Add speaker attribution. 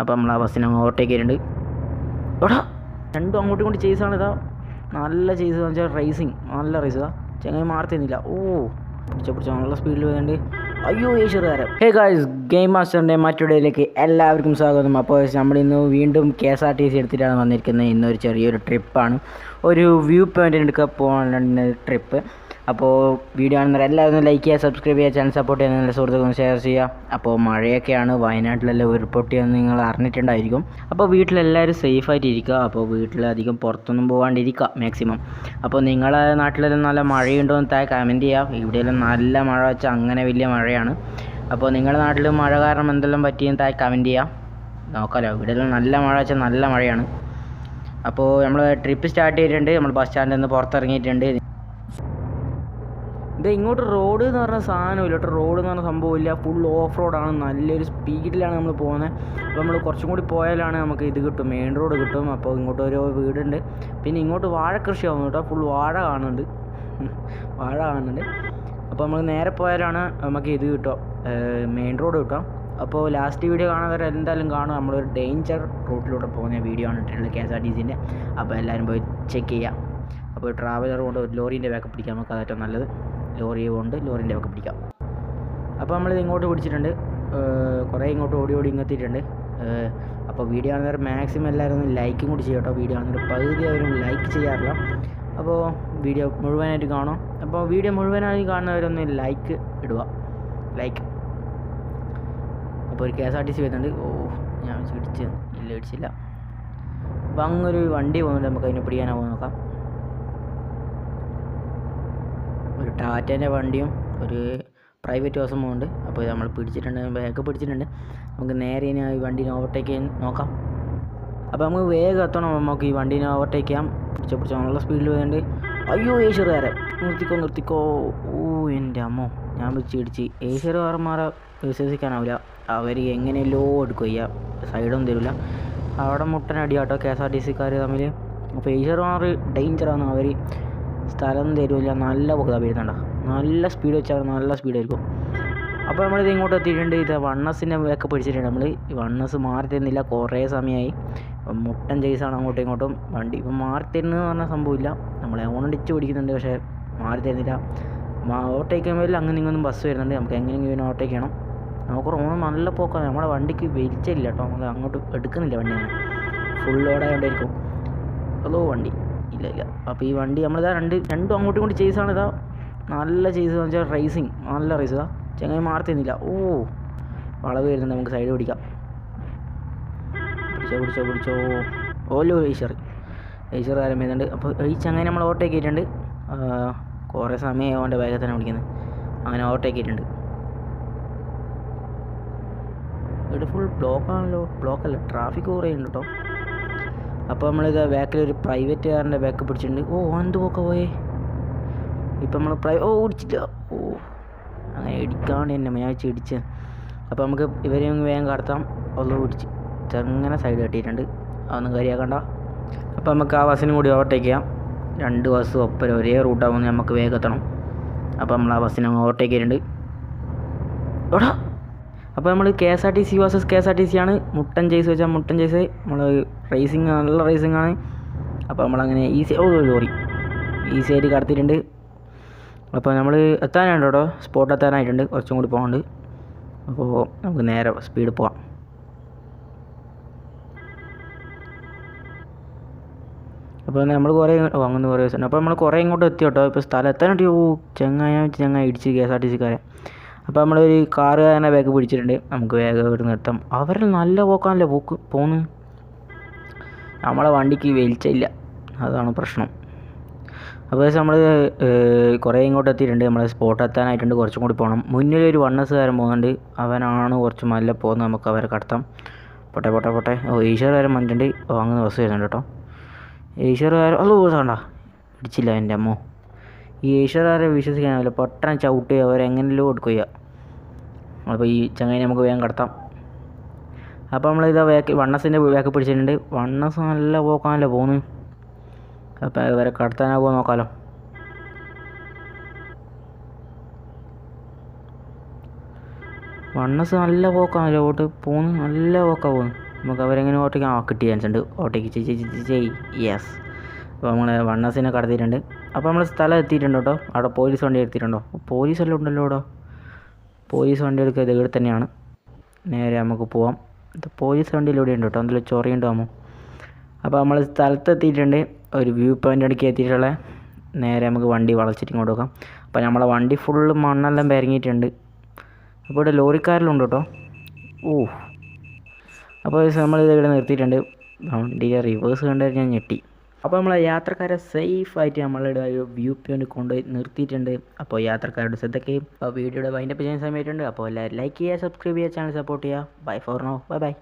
Speaker 1: അപ്പോൾ നമ്മൾ ആ ബസ്സിനെ അങ്ങ് ഓവർടേക്ക് ചെയ്തിട്ടുണ്ട് എടാ രണ്ടും അങ്ങോട്ടും ഇങ്ങോട്ടും ചേസാണ് ഇതാ. നല്ല ചേസ് എന്ന് വെച്ചാൽ റേസിങ് നല്ല റേസ് ഇതാ. ചങ്ങായി മാർത്തുന്നില്ല ഓ പിടിച്ച പിടിച്ച. നല്ല സ്പീഡിൽ വരുന്നുണ്ട് അയ്യോ ഈശ്വരകാരം ഹേ ഗായ്സ് ഗെയിം മാസ്റ്ററിന്റെ മറ്റൊടയിലേക്ക് എല്ലാവർക്കും സ്വാഗതം. അപ്പോൾ നമ്മൾ ഇന്ന് വീണ്ടും K S R T C എടുത്തിട്ടാണ് വന്നിരിക്കുന്നത്. ഇന്നൊരു ചെറിയൊരു ട്രിപ്പാണ് ഒരു വ്യൂ പോയിന്റിനെടുക്കാൻ പോകാനുള്ള ട്രിപ്പ് അപ്പോൾ വീഡിയോ ആണെന്നേരം എല്ലാവരും ലൈക്ക് ചെയ്യുക സബ്സ്ക്രൈബ് ചെയ്യുക ചാനൽ സപ്പോർട്ട് ചെയ്യുക നല്ല സുഹൃത്തുക്കളും ഷെയർ ചെയ്യുക. അപ്പോൾ മഴയൊക്കെയാണ് വയനാട്ടിലെല്ലാം ഉരുൾപൊട്ടിയെന്ന് നിങ്ങൾ അറിഞ്ഞിട്ടുണ്ടായിരിക്കും. അപ്പോൾ വീട്ടിലെല്ലാവരും സേഫായിട്ട് ഇരിക്കുക. അപ്പോൾ വീട്ടിലധികം പുറത്തൊന്നും പോകാണ്ടിരിക്കുക മാക്സിമം അപ്പോൾ നിങ്ങളെ നാട്ടിലെല്ലാം നല്ല മഴയുണ്ടോ എന്ന് താഴെ കമന്റ് ചെയ്യുക. ഇവിടെയെല്ലാം നല്ല മഴ വെച്ചാൽ അങ്ങനെ വലിയ മഴയാണ്. അപ്പോൾ നിങ്ങളുടെ നാട്ടിൽ മഴ കാരണം എന്തെല്ലാം പറ്റിയെന്ന് താഴെ കമന്റ് ചെയ്യുക. നോക്കാമല്ലോ ഇവിടെയെല്ലാം നല്ല മഴ വെച്ചാൽ നല്ല മഴയാണ്. അപ്പോൾ നമ്മൾ ട്രിപ്പ് സ്റ്റാർട്ട് ചെയ്തിട്ടുണ്ട്. നമ്മൾ ബസ് സ്റ്റാൻഡിൽ നിന്ന് പുറത്തിറങ്ങിയിട്ടുണ്ട്. ഇത് ഇങ്ങോട്ട് റോഡ് എന്ന് പറഞ്ഞ സാധനമില്ല കേട്ടോ. റോഡ് എന്ന് പറഞ്ഞ സംഭവമില്ല. ഫുൾ ഓഫ് റോഡാണ് നല്ലൊരു സ്പീഡിലാണ് നമ്മൾ പോകുന്നത് അപ്പോൾ നമ്മൾ കുറച്ചും കൂടി പോയാലാണ് നമുക്ക് ഇത് കിട്ടും. മെയിൻ റോഡ് കിട്ടും. അപ്പോൾ ഇങ്ങോട്ട് ഒരു വീടുണ്ട്. പിന്നെ ഇങ്ങോട്ട് വാഴ കൃഷി ആവുന്നു കേട്ടോ. ഫുൾ വാഴ കാണുന്നുണ്ട്. വാഴ കാണുന്നുണ്ട്. അപ്പോൾ നമ്മൾ നേരെ പോയാലാണ് നമുക്ക് ഇത് കിട്ടുക. മെയിൻ റോഡ് കിട്ടാം അപ്പോൾ ലാസ്റ്റ് വീഡിയോ കാണാതെ എന്തായാലും കാണും നമ്മളൊരു ഡേഞ്ചർ റൂട്ടിലൂടെ പോകുന്ന വീഡിയോ ആണ് ഇട്ടിട്ടുള്ളത് കെ എസ് ആർ ടി സിന്റെ അപ്പോൾ എല്ലാവരും പോയി ചെക്ക് ചെയ്യാം അപ്പോൾ ട്രാവലർ കൊണ്ട് ഒരു ലോറീന്റെ ബാക്ക് പിടിക്കാം നമുക്ക് അതേറ്റവും നല്ലത്. ലോറി കൊണ്ട് ലോറിന്റെ ഒക്കെ പിടിക്കാം. അപ്പോൾ നമ്മളിത് ഇങ്ങോട്ട് പിടിച്ചിട്ടുണ്ട്. കുറേ ഇങ്ങോട്ട് ഓടി ഓടി ഇങ്ങെത്തിയിട്ടുണ്ട്. അപ്പോൾ വീഡിയോ കാണുന്നവർ മാക്സിമം എല്ലാവരും ഒന്ന് ലൈക്കും കൂടി ചെയ്യട്ടോ വീഡിയോ കാണുന്നവർ പകുതി അവരും ലൈക്ക് ചെയ്യാറില്ല. അപ്പോൾ വീഡിയോ മുഴുവനായിട്ട് കാണും. അപ്പോൾ വീഡിയോ മുഴുവനായിട്ട് കാണുന്നവരൊന്ന് ലൈക്ക് ഇടുക. ലൈക്ക്. അപ്പോൾ ഒരു K S R T C വരുന്നുണ്ട്. ഓ ഞാൻ ഇടിച്ച് ഇല്ല ഇടിച്ചില്ല അപ്പോൾ അങ്ങൊരു വണ്ടി പോകുന്നുണ്ട്. നമുക്ക് അതിനെ പിടിക്കാനാ പോകുന്ന നോക്കാം ഒരു ടാറ്റേന്റെ വണ്ടിയും ഒരു പ്രൈവറ്റ് ബസ്സും പോകുന്നുണ്ട് അപ്പോൾ നമ്മൾ പിടിച്ചിട്ടുണ്ട് ബാക്ക് പിടിച്ചിട്ടുണ്ട്. നമുക്ക് നേരെ ഇനി ഈ വണ്ടീനെ ഓവർടേക്ക് ചെയ്യാൻ നോക്കാം. അപ്പോൾ നമുക്ക് വേഗം എത്തണം. നമുക്ക് ഈ വണ്ടീനെ ഓവർടേക്ക് ചെയ്യാം. പിടിച്ചോ പിടിച്ചോ. നല്ല സ്പീഡിൽ വരുന്നുണ്ട് അയ്യോ ഏഷ്യറുകാരെ നിർത്തിക്കോ നിർത്തിക്കോ. ഓ എന്റെ അമ്മോ. ഞാൻ പിടിച്ച് ഇടിച്ച് ഏഷ്യറുകാരന്മാരെ വിശ്വസിക്കാനാവില്ല. അവർ എങ്ങനെയല്ലോ എടുക്കുക ചെയ്യുക സൈഡൊന്നും തരില്ല അവിടെ മുട്ടനടിയാട്ടോ കെ എസ് ആർ ടി സിക്കാർ തമ്മിൽ അപ്പോൾ ഏഷ്യറുകാർ ഡേഞ്ചറാണ് അവർ സ്ഥലം തരുമില്ല നല്ല പുക വരുന്നുണ്ട. നല്ല സ്പീഡ് വെച്ചാൽ നല്ല സ്പീഡ് സ്പീഡായിരിക്കും അപ്പോൾ നമ്മളിത് ഇങ്ങോട്ട് എത്തിയിട്ടുണ്ട്. ഇത് വണ്ണസിന്റെ ഒക്കെ പിടിച്ചിട്ടുണ്ട് നമ്മൾ വണ്ണസ് മാറി തരുന്നില്ല. കുറേ സമയമായി മുട്ടൻ ചേസാണ് അങ്ങോട്ടും ഇങ്ങോട്ടും. വണ്ടി ഇപ്പം മാറി തരുന്നത് പറഞ്ഞ സംഭവമില്ല. നമ്മളെ ഓണടിച്ച് പിടിക്കുന്നുണ്ട് പക്ഷേ മാറി തരുന്നില്ല. ഓവർടേക്ക് ചെയ്യുമ്പോൾ അങ്ങനെ ഇങ്ങൊന്നും ബസ് വരുന്നുണ്ട്. നമുക്ക് എങ്ങനെയെങ്കിലും ഇവനെ ഓവർടേക്ക് ചെയ്യണം. നമുക്ക് ഓണം നല്ല പോക്കാണ്. നമ്മുടെ വണ്ടിക്ക് വലിച്ചില്ല കേട്ടോ. നമ്മൾ അങ്ങോട്ട് എടുക്കുന്നില്ല വണ്ടി ഫുൾ ലോഡായതുകൊണ്ടായിരിക്കും അതോ വണ്ടി. ഇല്ല ഇല്ല. അപ്പോൾ ഈ വണ്ടി നമ്മളിതാ രണ്ട് രണ്ടും അങ്ങോട്ടും ഇങ്ങോട്ടും ചേസാണ് ഇതാ. നല്ല ചേസ് എന്ന് വെച്ചാൽ റേസിങ് നല്ല റേസ് ഇതാ. ചെങ്ങായി മാറി തന്നില്ല. ഓ വളവ് വരുന്നുണ്ട്. നമുക്ക് സൈഡ് പിടിക്കാം പിടിച്ചോ പിടിച്ചോ പിടിച്ചോ. ഓലോ ഏഷ്യർ. ഏഷ്യർ കാര്യം വരുന്നുണ്ട്. അപ്പോൾ ഈ ചങ്ങായി നമ്മൾ ഓവർടേക്ക് ചെയ്തിട്ടുണ്ട്. കുറേ സമയം അവന്റെ ബാഗിൽ തന്നെ പിടിക്കുന്നത് അങ്ങനെ ഓവർടേക്ക് ചെയ്തിട്ടുണ്ട്. ഇവിടെ ഫുൾ ബ്ലോക്കാണല്ലോ ബ്ലോക്കല്ല ട്രാഫിക് കുറേ ഉണ്ട് കേട്ടോ അപ്പോൾ നമ്മളിത് ബാക്കിൽ ഒരു പ്രൈവറ്റ് കാറിന്റെ ബാക്ക് പിടിച്ചിട്ടുണ്ട്. ഓ എന്ത് പോക്ക പോയേ? ഇപ്പം നമ്മൾ പ്രൈ ഓ ഓടിച്ചില്ല ഓ അങ്ങനെ ഇടിക്കാണ്ട് തന്നെ. വെച്ച് ഇടിച്ച്. അപ്പോൾ നമുക്ക് ഇവരെ വേഗം കടത്താം. ഒന്ന് പിടിച്ച് ചെറുങ്ങനെ സൈഡ് കെട്ടിയിട്ടുണ്ട് അതൊന്നും കാര്യമാക്കണ്ട അപ്പോൾ നമുക്ക് ആ ബസ്സിനും കൂടി ഓവർടേക്ക് ചെയ്യാം. രണ്ട് ബസ് ഒപ്പര ഒരേ റൂട്ടാകുമ്പോൾ നമുക്ക് വേഗം എത്തണം. അപ്പോൾ നമ്മൾ ആ ബസ്സിനെ ഓവർടേക്ക് ചെയ്തിട്ടുണ്ട് എടാ അപ്പോൾ നമ്മൾ K S R T C versus K S R T C ആണ്. മുട്ടൻ ചേസ് വെച്ചാൽ മുട്ടൻ ചേസ് നമ്മൾ റേസിങ് നല്ല റേസിംഗ് ആണ്. അപ്പോൾ നമ്മളങ്ങനെ ഈസി ഓ സോറി ഈസി ആയിട്ട് കടത്തിയിട്ടുണ്ട്. അപ്പോൾ നമ്മൾ എത്താനായിട്ട് കേട്ടോ. സ്പോട്ട് എത്താനായിട്ടുണ്ട്. കുറച്ചും കൂടി പോകാണ്ട് അപ്പോൾ നമുക്ക് നേരെ സ്പീഡ് പോവാം. അപ്പോൾ നമ്മൾ കുറേ വാങ്ങുന്ന കുറേ ദിവസം അപ്പോൾ നമ്മൾ കുറേ ഇങ്ങോട്ട് എത്തി കേട്ടോ. ഇപ്പോൾ സ്ഥലം എത്താനായിട്ട് ഓ ചെങ്ങായ ചെങ്ങായി ഇടിച്ച് കെ എസ് ആർ ടി സിക്കാരെ അപ്പോൾ നമ്മളൊരു കാറുകാരനെ ബാഗ് പിടിച്ചിട്ടുണ്ട്. നമുക്ക് വേഗം ഇവിടെ നിർത്താം അവരെ നല്ല പോക്കാണല്ലേ പോക്ക് പോന്ന്. നമ്മളെ വണ്ടിക്ക് വലിച്ചില്ല അതാണ് പ്രശ്നം. അപ്പോൾ നമ്മൾ കുറേ ഇങ്ങോട്ട് എത്തിയിട്ടുണ്ട്. നമ്മളെ സ്പോട്ട് എത്താനായിട്ടുണ്ട്. കുറച്ചും കൂടി പോകണം മുന്നിലൊരു വണ്ണസുകാരൻ പോകുന്നുണ്ട് അവനാണ് കുറച്ച് നല്ല പോകുന്നത് നമുക്ക് അവരെ കടത്താം. പൊട്ടെ പൊട്ടെ പൊട്ടെ. ഓ ഈശ്വരകാരൻ വന്നിട്ടുണ്ട്. അങ്ങനെ ബസ് വരുന്നുണ്ട് കേട്ടോ. ഈശ്വരകാരൻ അത് വേണ്ട പിടിച്ചില്ല എന്റെ അമ്മോ. ഈ ഈശ്വരകാരെ വിശ്വസിക്കാനാവില്ല. പൊട്ടനെ ചവിട്ടി അവരെങ്ങനെയല്ലോ കൊടുക്കുക അപ്പോൾ ഈ ചങ്ങായി നമുക്ക് വേഗം കടത്താം. അപ്പോൾ നമ്മൾ ഇതാ വേക്ക് വണ്ണസിന്റെ വേക്ക് പിടിച്ചിട്ടുണ്ട്. വണ്ണസ് നല്ല പോക്കാനല്ലേ പോകുന്നു അപ്പോൾ ഇവരെ കടത്താനാകുമോ നോക്കാമല്ലോ വണ്ണസ് നല്ല പോക്കാണല്ലോ ഓട്ട് പോകുന്നു നല്ല പോക്കാ പോകുന്നു നമുക്ക് അവരെങ്ങനെ ഓട്ടയ്ക്ക് ആ കിട്ടിയ ചാൻസ് ഉണ്ട്. ഓട്ടയ്ക്ക് ചെയ് യെസ് അപ്പോൾ നമ്മൾ വണ്ണസിനെ കടത്തിയിട്ടുണ്ട്. അപ്പോൾ നമ്മൾ സ്ഥലം എത്തിയിട്ടുണ്ട് കേട്ടോ. അവിടെ പോലീസ് വണ്ടി എടുത്തിട്ടുണ്ടോ പോലീസ് എല്ലാം ഉണ്ടല്ലോ കേട്ടോ പോലീസ് വണ്ടി എടുക്കുക ഇവിടെ തന്നെയാണ്. നേരെ നമുക്ക് പോവാം. പോലീസ് വണ്ടിയിലൂടെ ഉണ്ട് കേട്ടോ. എന്തെങ്കിലും ചൊറിയുണ്ടാമോ അപ്പോൾ നമ്മൾ സ്ഥലത്തെത്തിയിട്ടുണ്ട് ഒരു വ്യൂ പോയിന്റ് അടുക്കി എത്തിയിട്ടുള്ള. നേരെ നമുക്ക് വണ്ടി വളച്ചിട്ട് ഇങ്ങോട്ട് നോക്കാം അപ്പോൾ നമ്മളെ വണ്ടി ഫുള്ള് മണ്ണെല്ലാം പെരങ്ങിയിട്ടുണ്ട്. അപ്പോൾ ഇവിടെ ലോറിക്കാരിലുണ്ട് കേട്ടോ. ഓ അപ്പോൾ നമ്മൾ ഇത് ഇവിടെ നിർത്തിയിട്ടുണ്ട്. വണ്ടിയുടെ റിവേഴ്സ് കണ്ടാൽ ഞാൻ ഞെട്ടി. അപ്പോൾ നമ്മളെ യാത്രക്കാരെ സേഫായിട്ട് നമ്മളുടെ ഒരു വ്യൂ പോയിന്റ് കൊണ്ടുപോയി നിർത്തിയിട്ടുണ്ട്. അപ്പോൾ യാത്രക്കാരുടെ ശ്രദ്ധയ്ക്ക് വീഡിയോയുടെ വൈൻഡപ്പ് ചെയ്യാൻ സമയമായിട്ടുണ്ട് അപ്പോൾ എല്ലാവരും ലൈക്ക് ചെയ്യുക സബ്സ്ക്രൈബ് ചെയ്യുക ചാനൽ സപ്പോർട്ട് ചെയ്യുക. Bye for now bye bye